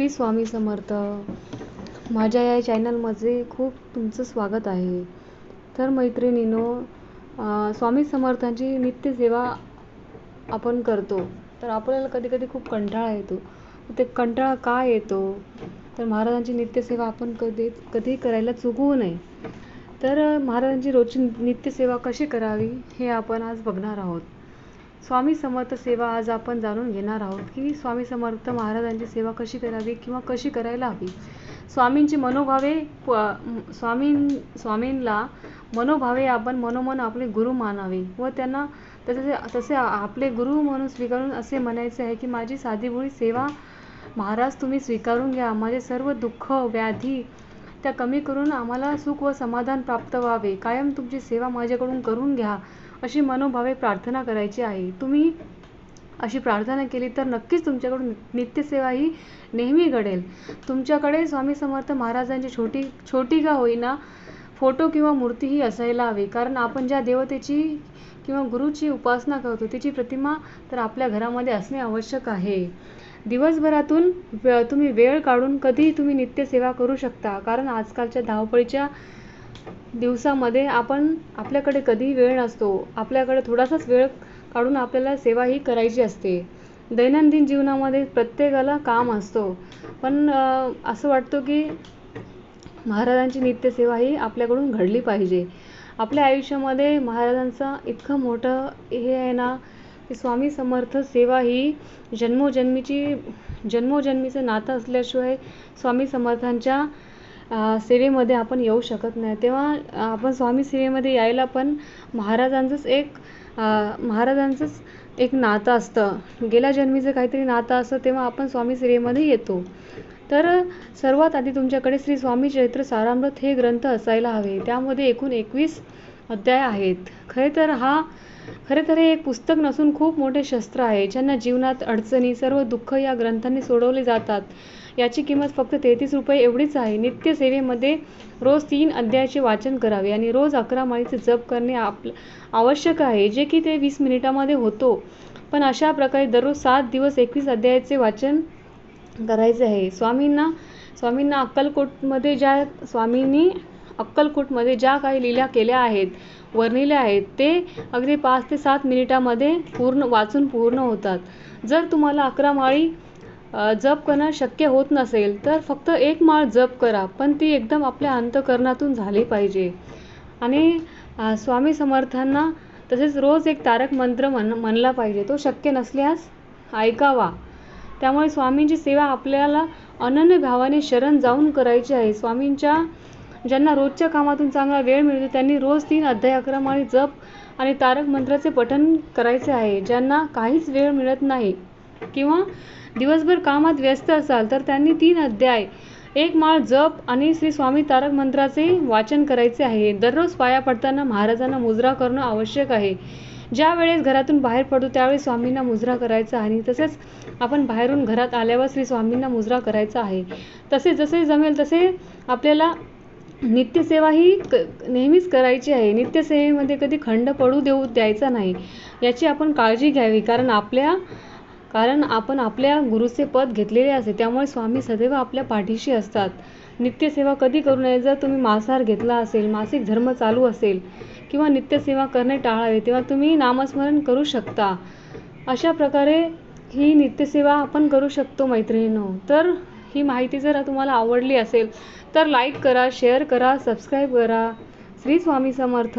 श्री स्वामी समर्थ. माझ्या या चॅनलमध्ये खूप तुमचं स्वागत आहे. तर मैत्रिणीनो स्वामी समर्थांची नित्यसेवा आपण करतो. तर आपल्याला कधी कधी खूप कंटाळा येतो. ते कंटाळा का येतो? तर महाराजांची नित्यसेवा आपण कधी कधी करायला चुकवू नये. तर महाराजांची रोजची नित्यसेवा कशी करावी हे आपण आज बघणार आहोत. स्वामी समर्थ सेवा आज आपण जाणून घेणार आहोत की स्वामी समर्थ महाराजांची सेवा कशी करावी किंवा कशी करायला हवी. स्वामींची मनोभावे स्वामी स्वामींना मनोभावे आपण मनोमन आपले गुरु मानावे व त्यांना तसे तसे आपले गुरु म्हणून स्वीकारून असे म्हणायचे आहे की माझी साधीभोळी सेवा महाराज तुम्ही स्वीकारून घ्या. माझे सर्व दुःख व्याधी त्या कमी करून आम्हाला सुख व समाधान प्राप्त व्हावे. कायम तुमची सेवा माझ्याकडून करून घ्या अशी मनोभावे प्रार्थना करायची आहे. तुम्ही अशी प्रार्थना केली तर नक्कीच तुमच्याकडून नित्यसेवा ही नेहमी घडेल. तुमच्याकडे स्वामी समर्थ महाराजांची छोटी छोटी का होईना फोटो किंवा मूर्ती ही असायला हवी. कारण आपण ज्या देवतेची किंवा गुरुची उपासना करतो तिची प्रतिमा तर आपल्या घरामध्ये असणे आवश्यक आहे. दिवसभरातून तुम्ही वेळ काढून कधीही तुम्ही नित्यसेवा करू शकता. कारण आजकालच्या धावपळीच्या दिवसामध्ये आपण आपल्याकडे कधीही वेळ नसतो. आपल्याकडे थोडासाच वेळ काढून आपल्याला सेवा ही करायची असते. दैनंदिन जीवनामध्ये प्रत्येकाला काम असतो. पण असं वाटतं की महाराजांची नित्यसेवा ही आपल्याकडून घडली पाहिजे. आपल्या आयुष्यामध्ये महाराजांचं इतकं मोठं हे आहे ना की स्वामी समर्थ सेवा ही जन्मोजन्मीची जन्मोजन्मीचं नातं असल्याशिवाय स्वामी समर्थांच्या सेवेमध्ये आपण येऊ शकत नाही. तेव्हा आपण स्वामी सेवेमध्ये यायला पण महाराजांचंच एक महाराजांचंच एक नातं असतं. गेल्या जन्मीचं काहीतरी नातं असतं तेव्हा आपण स्वामी सेवेमध्ये येतो. तर सर्वात आधी तुमच्याकडे श्री स्वामी चरित्र सारामृत हे ग्रंथ असायला हवे. त्यामध्ये एकूण एकवीस अध्याय आहेत. खरे तर हा खरे तर हे एक पुस्तक नसून खूप मोठे शस्त्र आहे ज्यांना जीवनात अडचणी सर्व दुःख या ग्रंथांनी सोडवले जातात. याची किंमत फक्त तेहतीस रुपये एवढीच आहे. नित्य सेवेमध्ये रोज तीन अध्यायाचे वाचन करावे आणि रोज अकरा माळीचे जप करणे आपलं आवश्यक आहे जे की ते वीस मिनिटामध्ये होतो. पण अशा प्रकारे दररोज सात दिवस एकवीस अध्यायाचे वाचन करायचे आहे. स्वामींना स्वामींना अक्कलकोटमध्ये ज्या स्वामींनी अक्कलकोटमध्ये ज्या काही लीला केल्या आहेत वर्णिल्या आहेत ते अगदी पाच ते सात मिनिटामध्ये पूर्ण वाचून पूर्ण होतात. जर तुम्हाला अकरा माळी जप करणं शक्य होत नसेल तर फक्त एक माळ जप करा पण ती एकदम आपल्या अंतकरणातून झाली पाहिजे. आणि स्वामी समर्थांना तसेच रोज एक तारक मंत्र म्हण म्हणला पाहिजे. तो शक्य नसल्यास ऐकावा. त्यामुळे स्वामींची सेवा आपल्याला अनन्य भावाने शरण जाऊन करायची आहे. स्वामींच्या ज्यांना रोजच्या कामातून चांगला वेळ मिळतो त्यांनी रोज तीन अध्याय अकरा माळी जप आणि तारक मंत्राचे पठण करायचे आहे. ज्यांना काहीच वेळ मिळत नाही किंवा दिवसभर कामात व्यस्त असाल तर त्यांनी तीन अध्याय एक माळ जप आणि श्री स्वामी तारक मंत्राचे वाचन करायचे आहे. दररोज पाया पडताना महाराजांना मुजरा करणं आवश्यक आहे. ज्या वेळेस घरातून बाहेर पडतो त्यावेळेस स्वामींना मुजरा करायचा आणि तसेच आपण बाहेरून घरात आल्यावर श्री स्वामींना मुजरा करायचा आहे. तसे जसे जमेल तसे आपल्याला नित्यसेवा ही क नेहमीच करायची आहे. नित्यसेवेमध्ये कधी खंड पडू देऊ द्यायचा नाही. याची आपण काळजी घ्यावी. कारण आपल्या कारण आपण आपल्या गुरुचे पद घेतलेले असते. त्यामुळे स्वामी सदैव आपल्या पाठीशी असतात. नित्यसेवा कधी करू नये. जर तुम्ही मांसाहार घेतला असेल मासिक धर्म चालू असेल किंवा नित्यसेवा करणे टाळावे तेव्हा तुम्ही नामस्मरण करू शकता. अशा प्रकारे ही नित्यसेवा आपण करू शकतो मैत्रिणींनो. तर ही माहिती जर तुम्हाला आवडली असेल तर लाईक करा शेअर करा सबस्क्राईब करा. श्री स्वामी समर्थ.